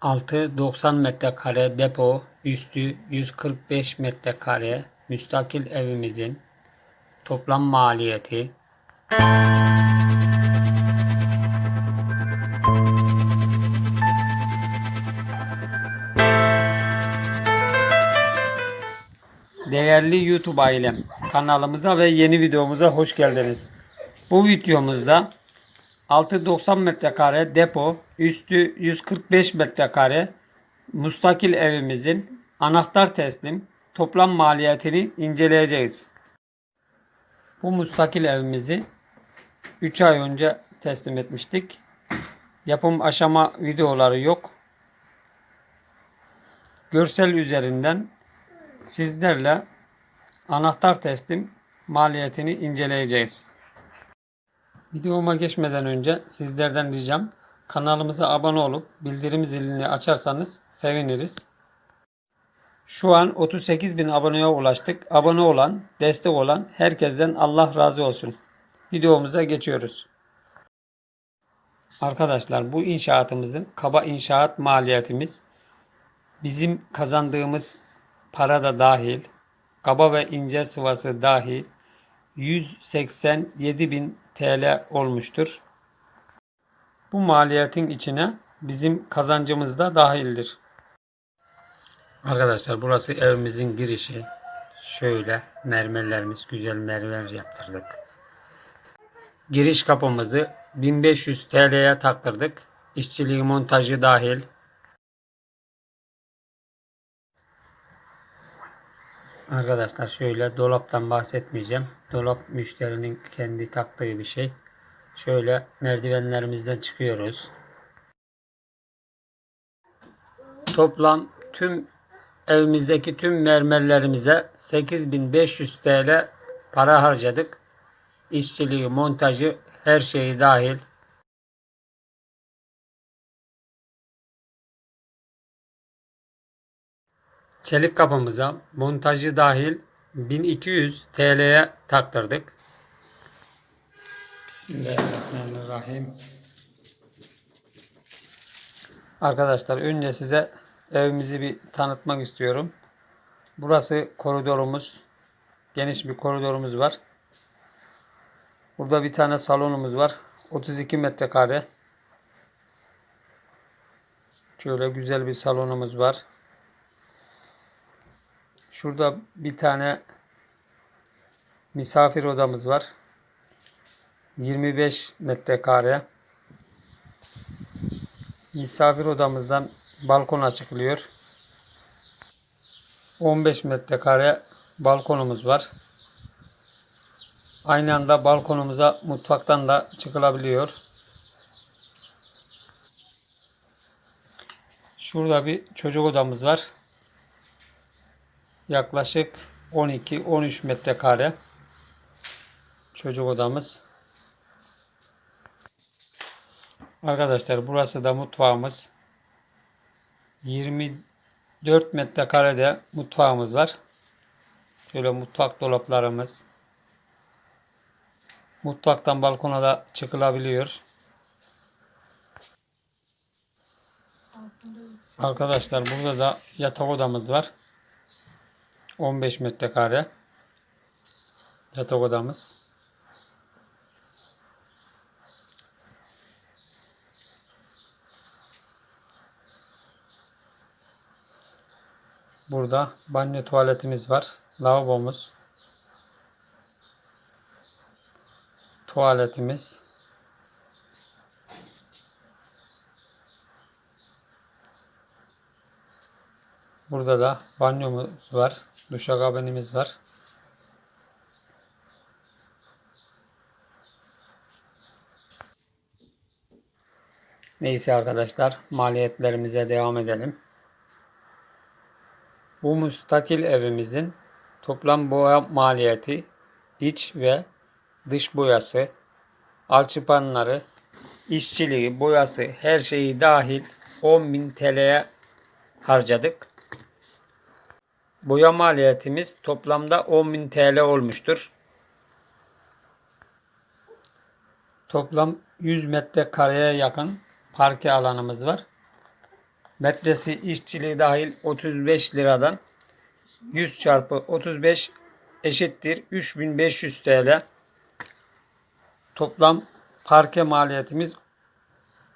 Altı 90 metrekare depo, üstü 145 metrekare müstakil evimizin toplam maliyeti Değerli YouTube ailem, kanalımıza ve yeni videomuza hoş geldiniz. Bu videomuzda 690 metrekare depo, üstü 145 metrekare mustakil evimizin anahtar teslim toplam maliyetini inceleyeceğiz. Bu mustakil evimizi 3 ay önce teslim etmiştik. Yapım aşama videoları yok. Görsel üzerinden sizlerle anahtar teslim maliyetini inceleyeceğiz. Videoma geçmeden önce sizlerden ricam kanalımıza abone olup bildirim zilini açarsanız seviniriz. Şu an 38 bin aboneye ulaştık. Abone olan, destek olan herkesten Allah razı olsun. Videomuza geçiyoruz. Arkadaşlar bu inşaatımızın kaba inşaat maliyetimiz bizim kazandığımız para da dahil, kaba ve ince sıvası dahil 187 bin TL olmuştur. Bu maliyetin içine bizim kazancımız da dahildir. Arkadaşlar burası evimizin girişi. Şöyle mermerlerimiz güzel mermer yaptırdık. Giriş kapımızı 1500 TL'ye taktırdık. İşçiliği montajı dahil. Arkadaşlar şöyle dolaptan bahsetmeyeceğim. Dolap müşterinin kendi taktığı bir şey. Şöyle merdivenlerimizden çıkıyoruz. Toplam tüm evimizdeki tüm mermerlerimize 8500 TL para harcadık. İşçiliği, montajı, her şeyi dahil. Çelik kapımıza montajı dahil 1200 TL'ye taktırdık. Bismillahirrahmanirrahim. Arkadaşlar önce size evimizi bir tanıtmak istiyorum. Burası koridorumuz. Geniş bir koridorumuz var. Burada bir tane salonumuz var. 32 metrekare. Şöyle güzel bir salonumuz var. Şurada bir tane misafir odamız var. 25 metrekare. Misafir odamızdan balkona çıkılıyor. 15 metrekare balkonumuz var. Aynı anda balkonumuza mutfaktan da çıkılabiliyor. Şurada bir çocuk odamız var. Yaklaşık 12-13 metrekare çocuk odamız. Arkadaşlar burası da mutfağımız. 24 metrekarede mutfağımız var. Şöyle mutfak dolaplarımız. Mutfaktan balkona da çıkılabiliyor. Arkadaşlar burada da yatak odamız var. 15 metrekare yatak odamız. Burada banyo tuvaletimiz var. Lavabomuz. Tuvaletimiz. Burada da banyomuz var. Duşakabinimiz var. Neyse arkadaşlar maliyetlerimize devam edelim. Bu müstakil evimizin toplam boya maliyeti iç ve dış boyası, alçıpanları, işçiliği, boyası her şeyi dahil 10.000 TL'ye harcadık. Boya maliyetimiz toplamda 10.000 TL olmuştur. Toplam 100 metrekareye yakın parke alanımız var. Metresi işçiliği dahil 35 liradan 100 çarpı 35 eşittir 3500 TL. Toplam parke maliyetimiz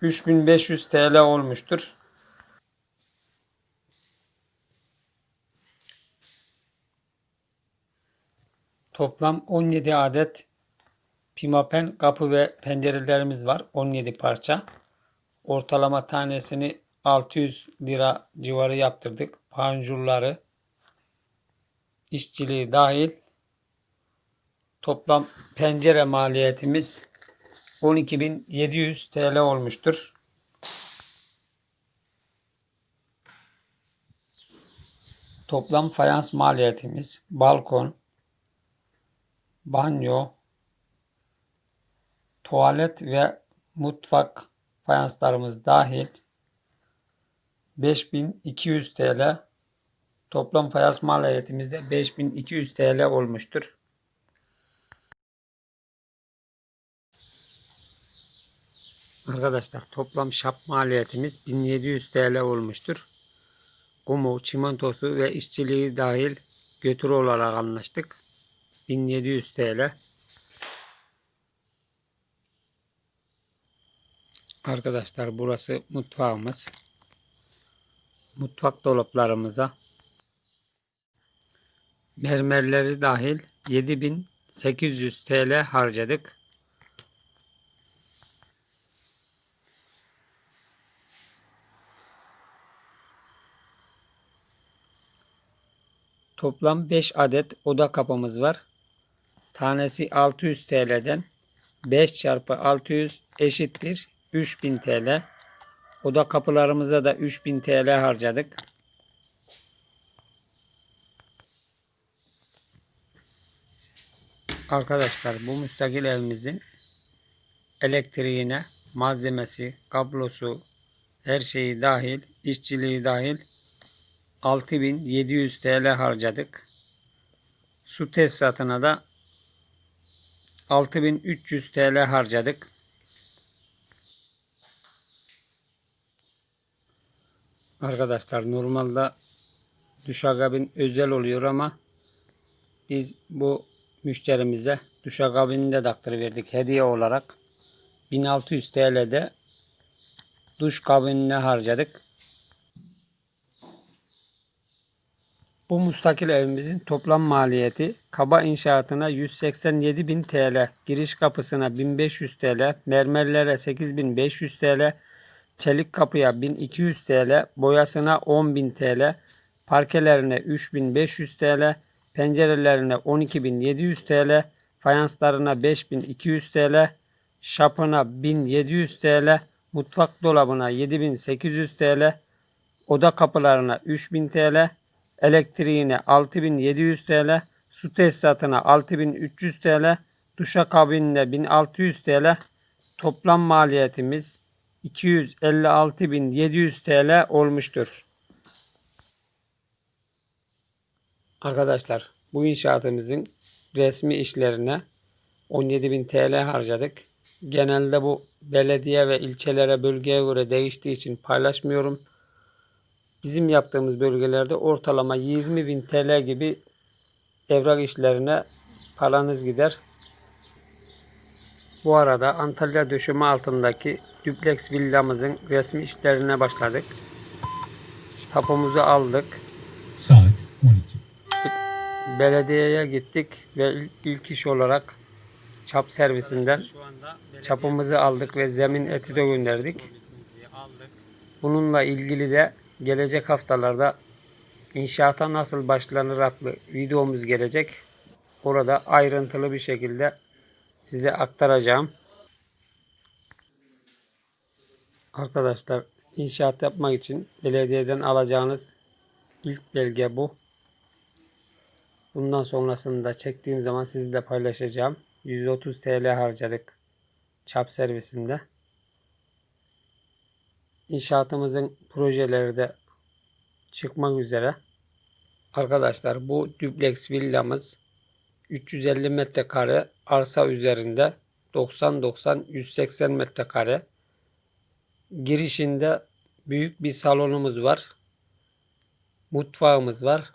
3500 TL olmuştur. Toplam 17 adet pimapen kapı ve pencerelerimiz var. 17 parça. Ortalama tanesini 600 lira civarı yaptırdık. Panjurları, işçiliği dahil toplam pencere maliyetimiz 12.700 TL olmuştur. Toplam fayans maliyetimiz balkon, banyo, tuvalet ve mutfak fayanslarımız dahil 5200 TL toplam fayans maliyetimiz de 5200 TL olmuştur. Arkadaşlar toplam şap maliyetimiz 1700 TL olmuştur. Kumu, çimentosu ve işçiliği dahil götürü olarak anlaştık. 1700 TL. Arkadaşlar burası mutfağımız. Mutfak dolaplarımıza mermerleri dahil 7800 TL harcadık. Toplam 5 adet oda kapımız var. Tanesi 600 TL'den 5 çarpı 600 eşittir 3000 TL. Oda kapılarımıza da 3000 TL harcadık. Arkadaşlar bu müstakil evimizin elektriğine, malzemesi, kablosu, her şeyi dahil, işçiliği dahil 6700 TL harcadık. Su tesisatına da 6300 TL harcadık. Arkadaşlar normalde duşakabin özel oluyor ama biz bu müşterimize duşakabini de taktırıverdik hediye olarak. 1600 TL'de duş kabinine harcadık. Bu mustakil evimizin toplam maliyeti kaba inşaatına 187.000 TL, giriş kapısına 1500 TL, mermerlere 8500 TL, çelik kapıya 1200 TL, boyasına 10.000 TL, parkelerine 3500 TL, pencerelerine 12.700 TL, fayanslarına 5200 TL, şapına 1700 TL, mutfak dolabına 7800 TL, oda kapılarına 3000 TL, elektriğine 6700 TL, su tesisatına 6300 TL, duşakabinine 1600 TL, toplam maliyetimiz 256.700 TL olmuştur. Arkadaşlar bu inşaatımızın resmi işlerine 17.000 TL harcadık. Genelde bu belediye ve ilçelere bölgeye göre değiştiği için paylaşmıyorum. Bizim yaptığımız bölgelerde ortalama 20.000 TL gibi evrak işlerine paranız gider. Bu arada Antalya döşeme altındaki düpleks villamızın resmi işlerine başladık. Tapumuzu aldık. Saat 12. Belediyeye gittik ve il- ilk iş olarak çap servisinden çapımızı aldık ve zemin eti de gönderdik. Bununla ilgili de gelecek haftalarda inşaata nasıl başlanır adlı videomuz gelecek. Orada ayrıntılı bir şekilde size aktaracağım. Arkadaşlar inşaat yapmak için belediyeden alacağınız ilk belge bu. Bundan sonrasını da çektiğim zaman sizle paylaşacağım. 130 TL harcadık çap servisinde. İnşaatımızın projeleri de çıkmak üzere. Arkadaşlar bu düpleks villamız 350 metrekare arsa üzerinde 90-90-180 metrekare girişinde büyük bir salonumuz var. Mutfağımız var.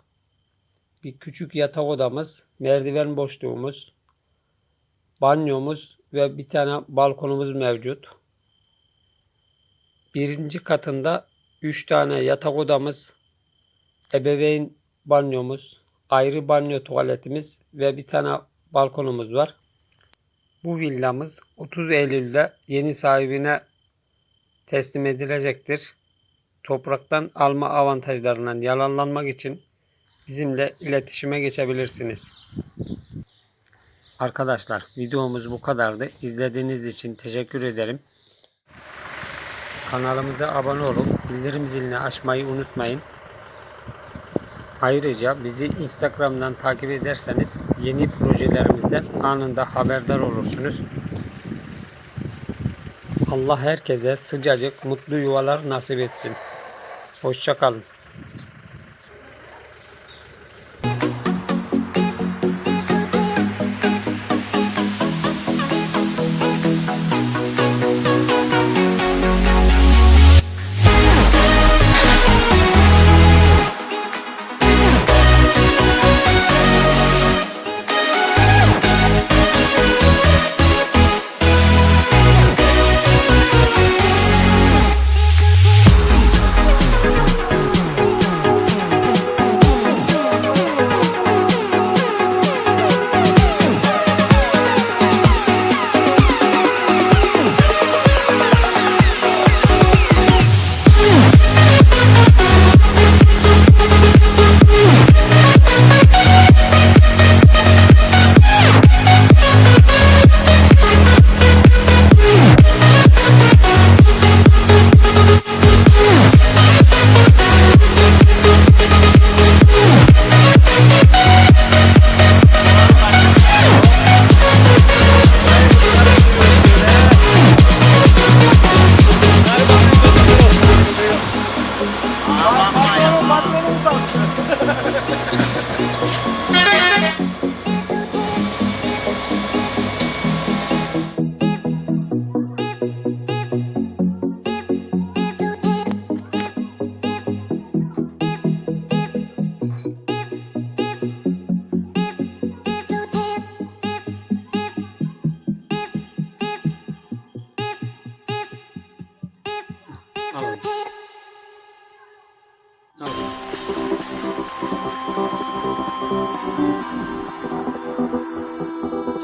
Bir küçük yatak odamız, merdiven boşluğumuz, banyomuz ve bir tane balkonumuz mevcut. Birinci katında 3 tane yatak odamız, ebeveyn banyomuz, ayrı banyo tuvaletimiz ve bir tane balkonumuz var. Bu villamız 30 Eylül'de yeni sahibine teslim edilecektir. Topraktan alma avantajlarından yararlanmak için bizimle iletişime geçebilirsiniz. Arkadaşlar videomuz bu kadardı. İzlediğiniz için teşekkür ederim. Kanalımıza abone olup bildirim zilini açmayı unutmayın. Ayrıca bizi Instagram'dan takip ederseniz yeni projelerimizden anında haberdar olursunuz. Allah herkese sıcacık mutlu yuvalar nasip etsin. Hoşçakalın.